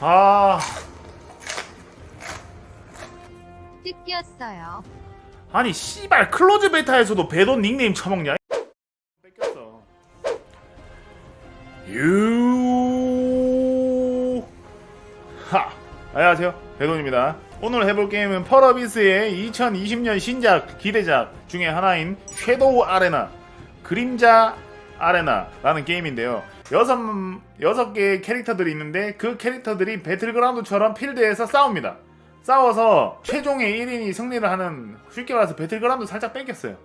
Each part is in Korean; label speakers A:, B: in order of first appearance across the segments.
A: 아
B: 뜯겼어요.
A: 아니 씨발 클로즈 베타에서도 배돈 닉네임 처먹냐? 뺏겼어. 유. 하. 안녕하세요. 배돈입니다. 오늘 해볼 게임은 펄어비스의 2020년 신작 기대작 중에 하나인 섀도우 아레나 그림자 아레나라는 게임인데요. 여섯 여섯 개의 캐릭터들이 있는데 그 캐릭터들이 배틀그라운드처럼 필드에서 싸웁니다. 싸워서 최종의 1인이 승리를 하는 쉽게 말해서 배틀그라운드 살짝 뺏겼어요.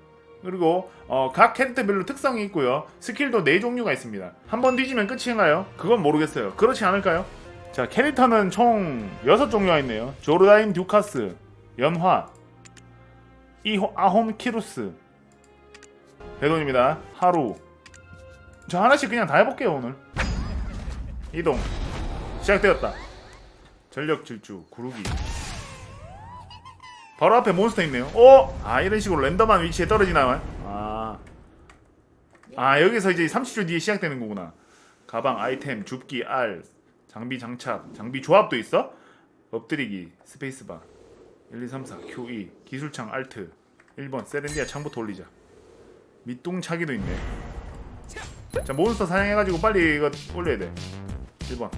A: 그리고 어, 각 캐릭터별로 특성이 있고요. 스킬도 4종류가 있습니다. 한 번 뒤지면 끝인가요? 그건 모르겠어요. 그렇지 않을까요? 자, 캐릭터는 총 6종류가 있네요. 조르다인 듀카스, 연화, 이호, 아홈 키루스, 배돈입니다. 하루. 저 하나씩 그냥 다 해볼게요, 오늘. 이동. 시작되었다. 전력 질주, 구르기. 바로 앞에 몬스터 있네요. 어? 아 이런 식으로 랜덤한 위치에 떨어지나요? 아. 아 여기서 이제 30초 뒤에 시작되는 거구나. 가방, 아이템, 줍기, R, 장비 장착, 장비 조합도 있어? 엎드리기, 스페이스바, 1, 2, 3, 4, QE, 기술창 알트, 1번 세렌디아 창부터 올리자. 밑동차기도 있네. 자 몬스터 사냥해가지고 빨리 이거 올려야 돼. 1번.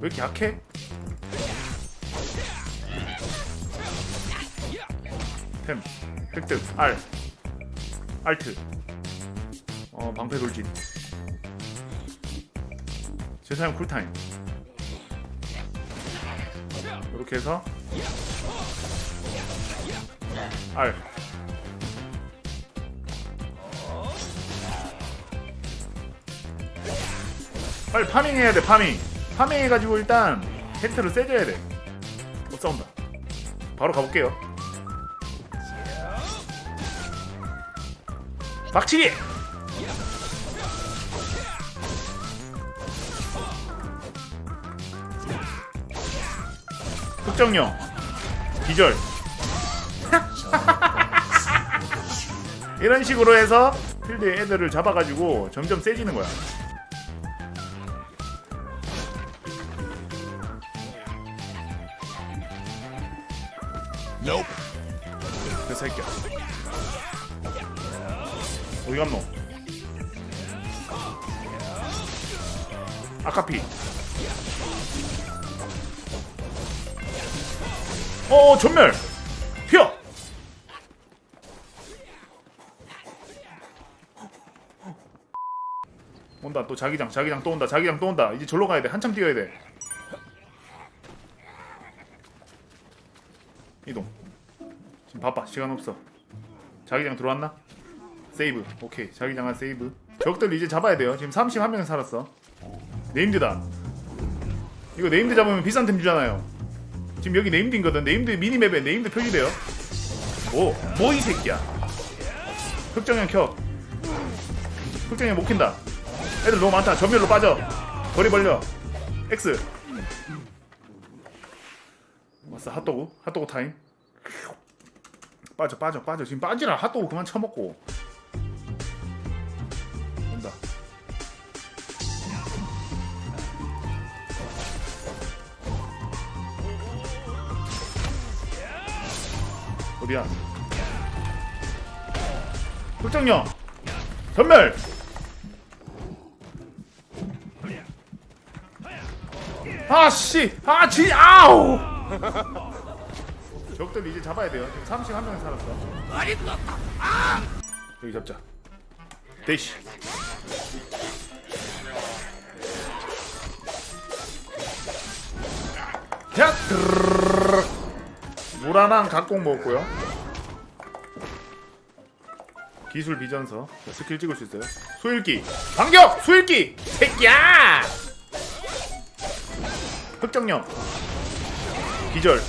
A: 왜 이렇게 약해? 템. 획득. R. 알트 어 방패 돌진. 제사용 쿨타임. 이렇게 해서. R 빨리 파밍 해야 돼 파밍. 파밍 해가지고 일단 캐릭터를 세져야 돼. 어, 싸운다. 바로 가볼게요. 박치기! 흑정령 기절. 이런 식으로 해서 필드의 애들을 잡아가지고 점점 세지는 거야 그 새끼야. 어디 갔노? 아카피. 어 전멸. 피어. 온다. 또 자기장 자기장 또 온다. 자기장 또 온다. 이제 절로 가야 돼. 한참 뛰어야 돼 이동 지금 바빠. 시간 없어. 자기장 들어왔나? 세이브. 오케이. 자기장 한 세이브. 적들 이제 잡아야 돼요. 지금 31명 살았어. 네임드다. 이거 네임드 잡으면 비싼 템 주잖아요. 지금 여기 네임드인거든. 네임드 미니맵에 네임드 표시돼요. 오 뭐 이 새끼야. 흑정형 켜. 흑정형 못 킨다. 애들 너무 많다. 전멸로 빠져. 거리 벌려. X. 왔어. 핫도그. 핫도그 타임 빠져 빠져 빠져. 지금 빠지라 핫도그 그만 쳐먹고. 온다. 어디야? hul정령! 전멸! 아씨! 아지 아우 적들 이제 잡아야 돼요. 지금 31명 살았어. 여기 잡자. 대시. 자. 물 하나 각공 먹었고요. 기술 비전서. 자, 스킬 찍을 수 있어요. 수일기. 반격! 수일기! 새끼야! 흑정령. 기절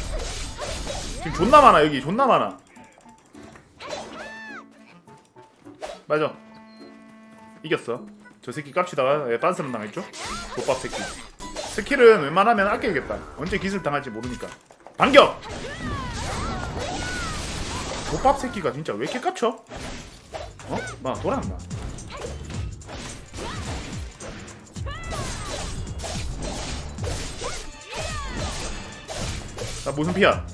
A: 지금 존나 많아 여기 존나 많아 맞아 이겼어 저 새끼 깝치다가 빤스름 당했죠? 족밥 새끼 스킬은 웬만하면 아껴야겠다 언제 기술 당할지 모르니까 반격! 족밥 새끼가 진짜 왜 이렇게 깝쳐? 어? 막 돌아간다 나 무슨 피야?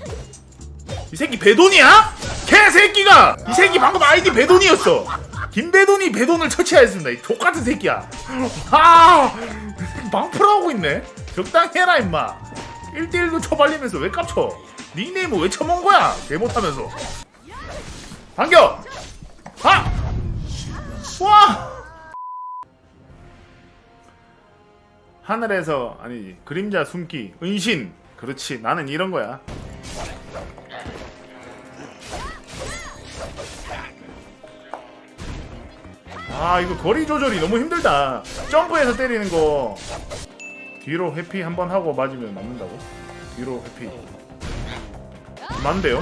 A: 이 새끼 배돈이야? 개새끼가! 이 새끼 방금 아이디 배돈이었어. 김배돈이 배돈을 처치하였습니다. 이 족같은 새끼야. 아, 망프라고 있네. 적당히 해라 임마. 1대1로 쳐발리면서 왜 깝쳐? 닉네임을 왜 쳐먹은 거야? 개 못하면서. 반격! 아! 와! 하늘에서 아니 그림자 숨기 은신 그렇지 나는 이런 거야 아 이거 거리 조절이 너무 힘들다. 점프해서 때리는 거. 뒤로 회피 한 번 하고 맞으면 맞는다고? 뒤로 회피. 맞는데요?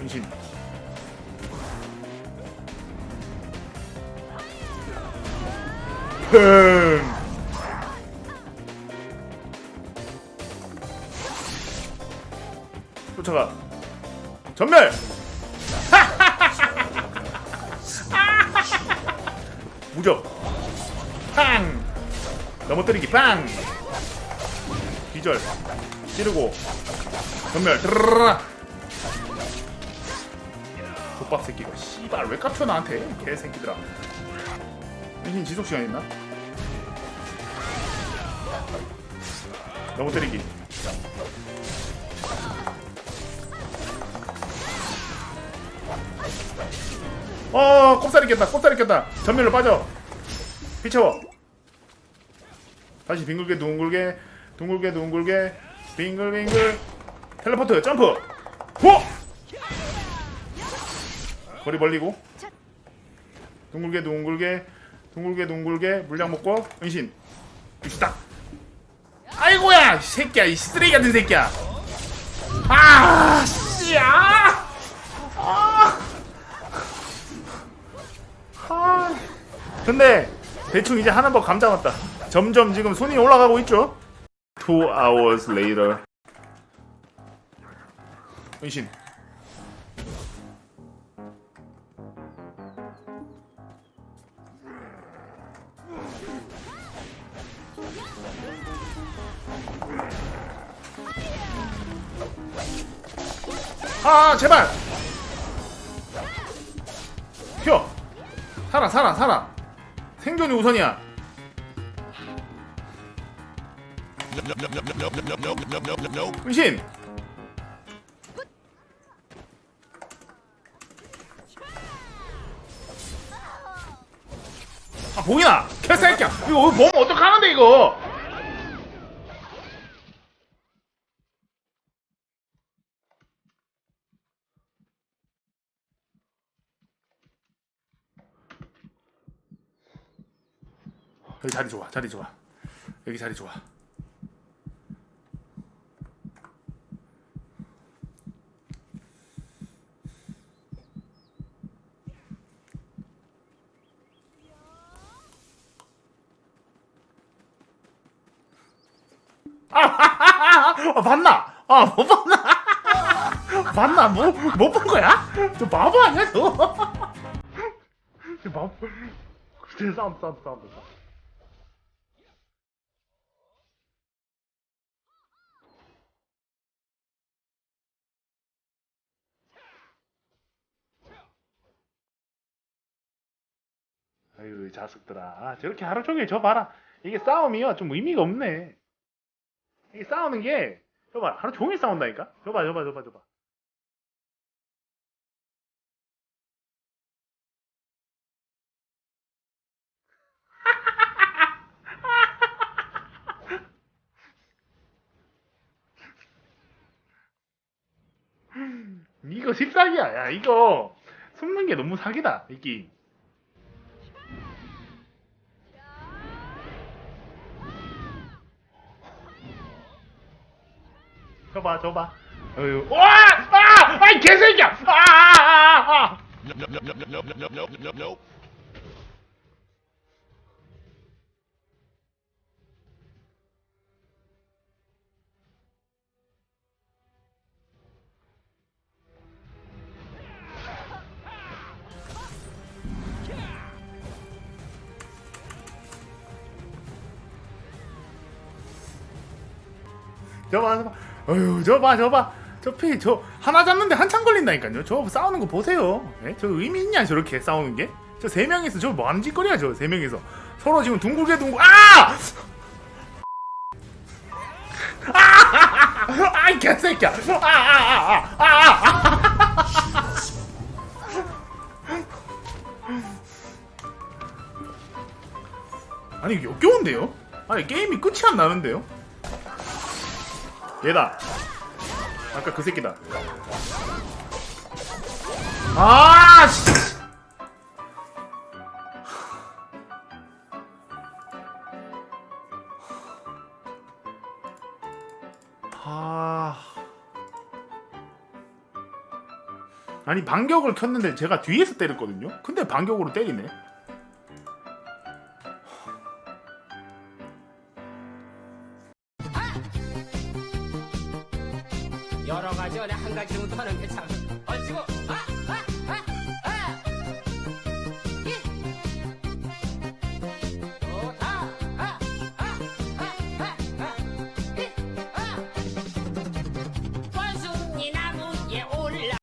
A: 은신. 흥 쫓아가. 전멸! 무적. 빵! 넘어뜨리기 빵! 기절. 찌르고. 전멸. 드르르르. 족밥 새끼가 씨발 왜 깝쳐 나한테? 개새끼들아. 이신 지속 시간 있나? 넘어뜨리기 어 꼽사리 꼈다 꼽사리 꼈다. 전멸로 빠져. 피쳐워 다시 빙글게 둥글게 둥글게 둥글게. 빙글빙글. 텔레포트 점프. 호! 거리 벌리고. 둥글게 둥글게 둥글게 둥글게. 물량 먹고 은신. 유시다 아이고야 이 새끼야 이 쓰레기 같은 새끼야. 아 씨야 근데 대충 이제 하는 법 감잡았다. 점점 지금 손이 올라가고 있죠. Two hours later. 은신. 아 제발. 튀어. 살아 살아 살아 생존이 우선이야. 은신! 아 보이나 개새끼야! 이거 보면 어떡하는데 이거 여기 자리 좋아 자리 좋아 여기 자리 좋아 아 봤나? 아 못 봤나? 봤나? 뭐 못 본 거야? 저 바보 아니야 저? 저 바보 저 싸움 싸움 싸움 싸움 아유 이 자식들아. 아, 저렇게 하루 종일 저 봐라. 이게 싸움이요? 좀 의미가 없네. 이게 싸우는 게 저봐. 하루 종일 싸운다니까? 저봐 저봐 저봐 저봐. 이거 씹사기야. 야 이거 숨는 게 너무 사기다 이 게임 走吧走吧。哎呦，哇
B: 啊！哎，开始讲啊啊啊啊！
A: 走吧走吧。 어휴 저봐 저봐 저 피 저 하나 잡는데 한참 걸린다니까요 저 싸우는 거 보세요 예? 저 의미 있냐 저렇게 싸우는 게 저 세 명이서 저 뭐하는 짓거리야 저 세 명이서 서로 지금 둥글게 둥글 아! 아! 아이 개새끼야 아아아아아아 아니 이게 역겨운데요? 아니 게임이 끝이 안 나는데요? 얘다. 아까 그 새끼다. 아 아니 반격을 켰는데 제가 뒤에서 때렸거든요? 근데 반격으로 때리네
C: 여러 가지 안에 한 가지 정도 하는 게 참. 어찌고 아!